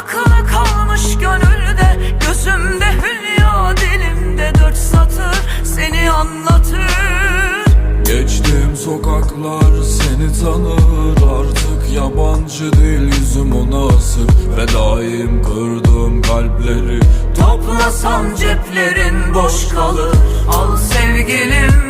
Takılı kalmış gönülde Gözümde hülya dilimde Dört satır seni anlatır. Geçtiğim sokaklar seni tanır Artık yabancı değil yüzüm ona asık. Fedaim kırdım kalpleri Toplasan ceplerin boş kalır. Al sevgilim